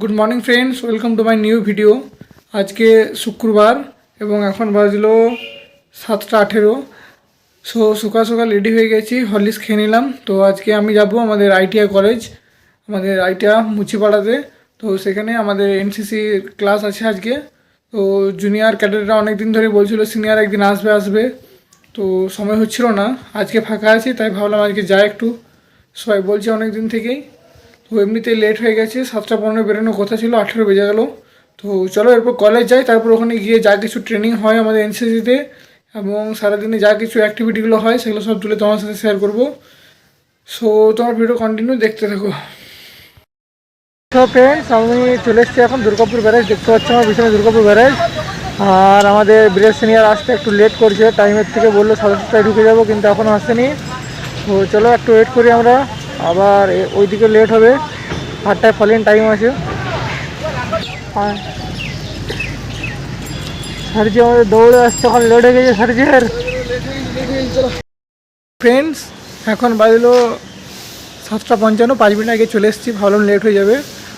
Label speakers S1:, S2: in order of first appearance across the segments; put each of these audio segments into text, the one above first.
S1: Good morning friends welcome to my new video আজকে শুক্রবার এবং এখন বাজলো সাতটা আঠেরো। সো সকাল সকাল রেডি হয়ে গেছি হরলিক্স খেয়ে নিলাম। তো আজকে আমি যাব আমাদের আইটিআই কলেজ আমাদের আইটিআ মুচিপাড়াতে। তো সেখানে আমাদের এনসিসি ক্লাস আছে আজকে। তো জুনিয়র ক্যাডেটরা অনেক দিন ধরে বলছিল সিনিয়র একদিন আসবে আসবে। তো সময় হচ্ছিল না। আজকে ফাঁকা আছি, তাই ভাবলাম আজকে যাই একটু। সবাই বলছে অনেক দিন থেকেই। তো এমনিতেই লেট হয়ে গেছে, সাতটা পনেরো বেরোনোর কথা ছিল, আঠেরো বেজে গেল। তো চলো এরপর কলেজ যাই, তারপর ওখানে গিয়ে যা কিছু ট্রেনিং হয় আমাদের এনসিসিতে এবং সারাদিনে যা কিছু অ্যাক্টিভিটিগুলো হয়, সেগুলো সব তুলে তোমার সাথে শেয়ার করব। সো তোমার ভিডিও কন্টিনিউ দেখতে থাকো। ফ্রেন্ডস আমি চলে এসেছি এখন দুর্গাপুর ব্যারেজ দেখতে পাচ্ছি আমার পিছনে দুর্গাপুর ব্যারেজ আর আমাদের ব্রিজের সিনিয়র আসতে একটু লেট করছে টাইমের থেকে বলল সাড়ে সাতটায় ঢুকে যাব, কিন্তু এখনও আসেনি। তো চলো একটু ওয়েট করি আমরা, আবার এ- ওইদিকে লেট হবে। আটটায় ফলেন টাইম আছে। সার্জি আমাদের দৌড়ে আসছে, এখন লেট হয়ে গেছে সার্জির ফ্রেন্ডস এখন বাজলো সাতটা পঞ্চান্ন, পাঁচ মিনিট আগে চলে এসেছি, ভাবলাম লেট হয়ে যাবে।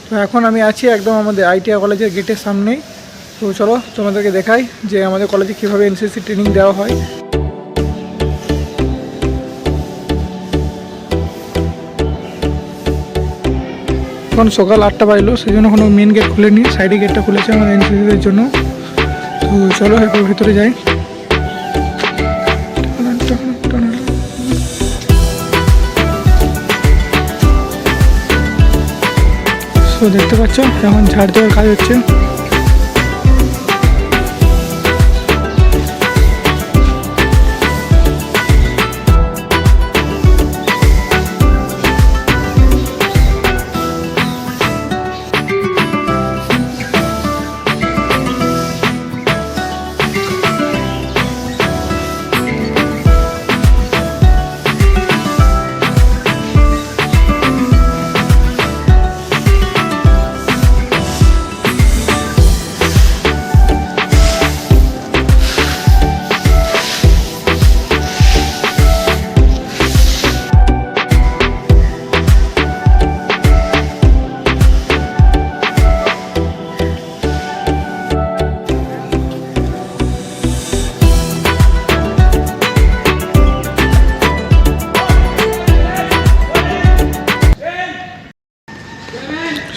S1: তো এখন আমি আছি একদম আমাদের আইটিআই কলেজের গেটের সামনেই। তো চলো তোমাদেরকে দেখাই যে আমাদের কলেজে কীভাবে এনসিসি ট্রেনিং দেওয়া হয়। এখন সকাল আটটা বাজলো, সেই জন্য কোনো মেন গেট খুলেনি সাইডে গেটটা খুলেছে আমাদের এনসিসিদের জন্য। তো চলো এরপর ভেতরে যাই। তো দেখতে পাচ্ছ এখন ঝাড় দেওয়ার কাজ হচ্ছে।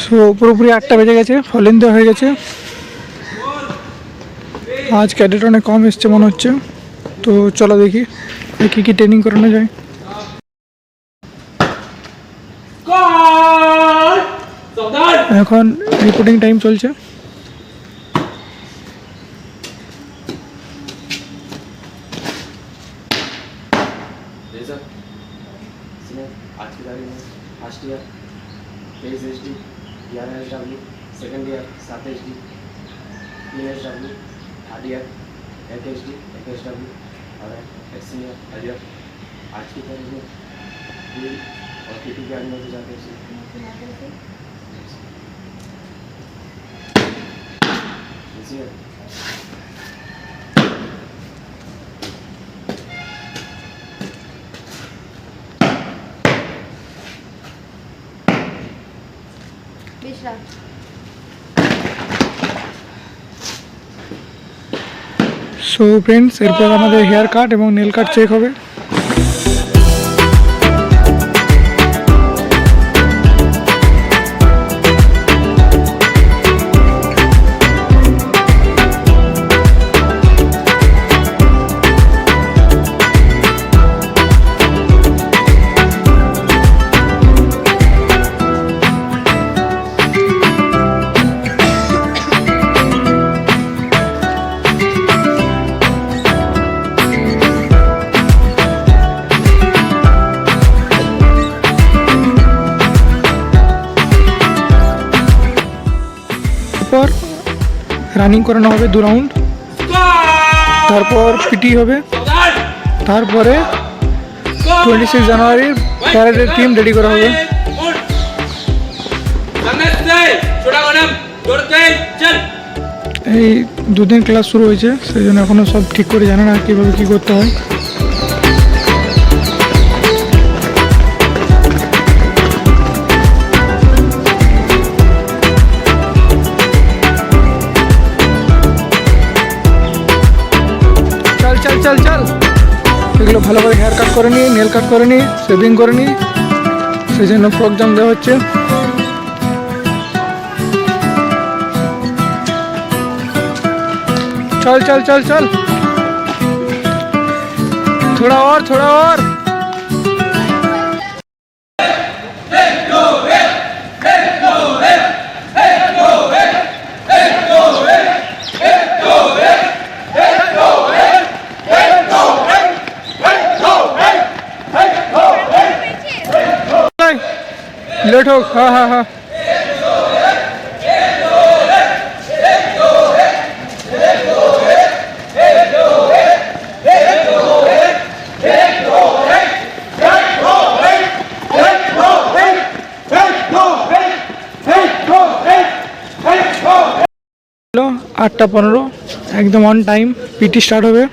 S1: সো পুরোপুরি আটটা বেজে গেছে ফলেন দেওয়া হয়ে গেছে আজ ক্যাডেট অনেক কম এসছে মনে হচ্ছে তো চলো দেখি কী কী ট্রেনিং করানো যায়
S2: कौन सावधान
S1: এখন রিপোর্টিং টাইম চলছে
S3: जी सर इसमें आज की तारीख में फर्स्ट ईयर तेईस एच डी ग्यारह एच डब्ल्यू सेकेंड ईयर सात एच डी तीन एच डब्ल्यू थर्ड ईयर एक एच डी एक एच डब्ल्यू और एक सीनियर थर्ड ईयर आज की तारीख में डी और टी टू के आने में जाते हैं
S1: সো ফ্রেন্ডস এরপর আমাদের হেয়ার কাট এবং নেল কাট চেক হবে। রানিং করানো হবে দু রাউন্ড তারপর পিটি হবে। তারপরে টোয়েন্টি সিক্স জানুয়ারির প্যারেডের টিম রেডি করা হবে। এই দুদিন ক্লাস শুরু হয়েছে, সেই জন্য এখনও সব ঠিক করে জানে না কীভাবে কী করতে হয়। চল চল চল চল এগুলো ভালো করে হেয়ার কাট করে নিই নেল কাট করে নিই শেভিং করে নিই সেই জন্য ফ্রক জাম দেওয়া হচ্ছে चल चल चल चल थोड़ा और थोड़ा और প্লেট হোক হ্যাঁ হ্যাঁ হ্যাঁ আটটা পনেরো একদম অন টাইম পিটি স্টার্ট হবে।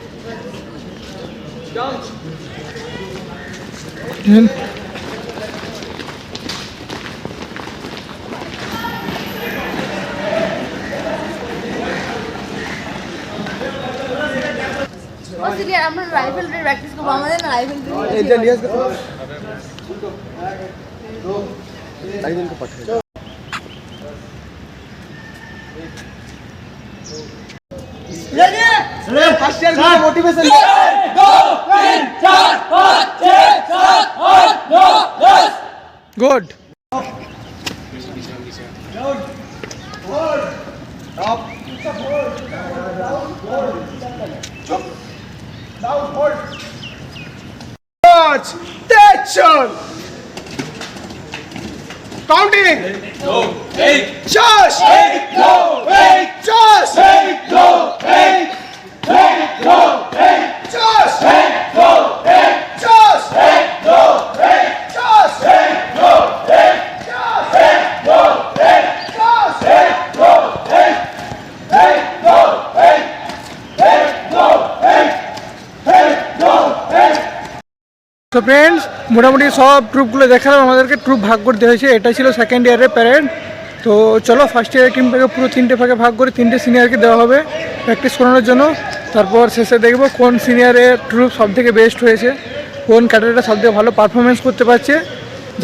S4: আমরা রাইফেল রে প্র্যাকটিস করব আমাদের না rifle
S1: Touch,
S5: March! Tension! Counting! Eight, no, eight, shush! Eight, no, eight, shush!
S1: Eight, no, eight, তো ফ্রেন্ডস মোটামুটি সব ট্রুপগুলো দেখালাম, আমাদেরকে ট্রুপ ভাগ করতে হয়েছে। এটা ছিল সেকেন্ড ইয়ারের প্যারেড তো চলো ফার্স্ট ইয়ারের টিমটাকে পুরো তিনটে ভাগে ভাগ করে তিনটে সিনিয়রকে দেওয়া হবে প্র্যাকটিস করানোর জন্য। তারপর শেষে দেখব কোন সিনিয়রের ট্রুপ সব থেকে বেস্ট হয়েছে, কোন ক্যাডারটা সব থেকে ভালো পারফরমেন্স করতে পারছে।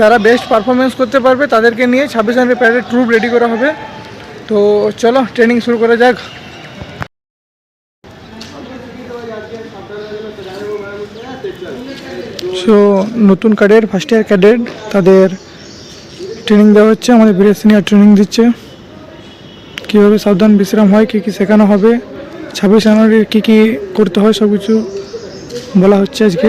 S1: যারা বেস্ট পারফরমেন্স করতে পারবে, তাদেরকে নিয়ে ছাব্বিশ জানুয়ারি প্যারেডের ট্রুপ রেডি করা হবে। তো চলো ট্রেনিং শুরু করা যাক। সো নতুন ক্যাডেট ফার্স্ট ইয়ার ক্যাডেট তাদের ট্রেনিং দেওয়া হচ্ছে। আমাদের বীর সিনিয়র ট্রেনিং দিচ্ছে। কীভাবে সাবধান বিশ্রাম হয়, কী কী শেখানো হবে, ছাব্বিশ জানুয়ারির কী কী করতে হয় সব কিছু বলা হচ্ছে আজকে।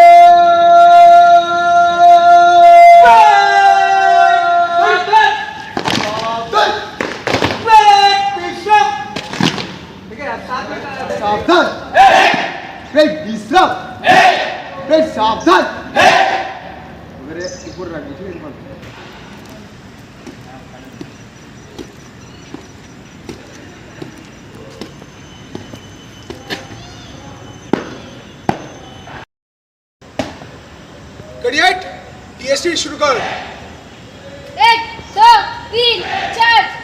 S5: करिएट टीएसटी शुरू कर।
S4: एक दो तीन चार।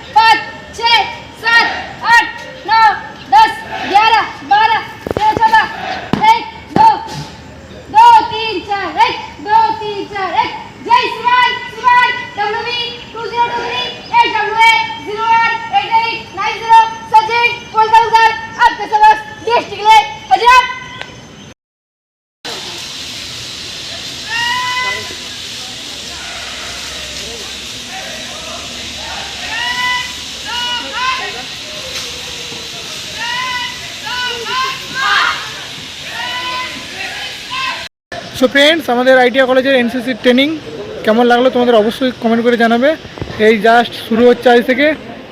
S1: সো ফ্রেন্ডস আমাদের আইটিআই কলেজের এনসিসি ট্রেনিং কেমন লাগল তোমাদের অবশ্যই কমেন্ট করে জানাবে। এই জাস্ট শুরু হচ্ছে আজ থেকে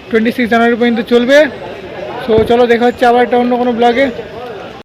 S1: টোয়েন্টি সিক্স জানুয়ারি পর্যন্ত চলবে। সো চলো দেখা হচ্ছে আবার একটা অন্য কোনো ব্লগে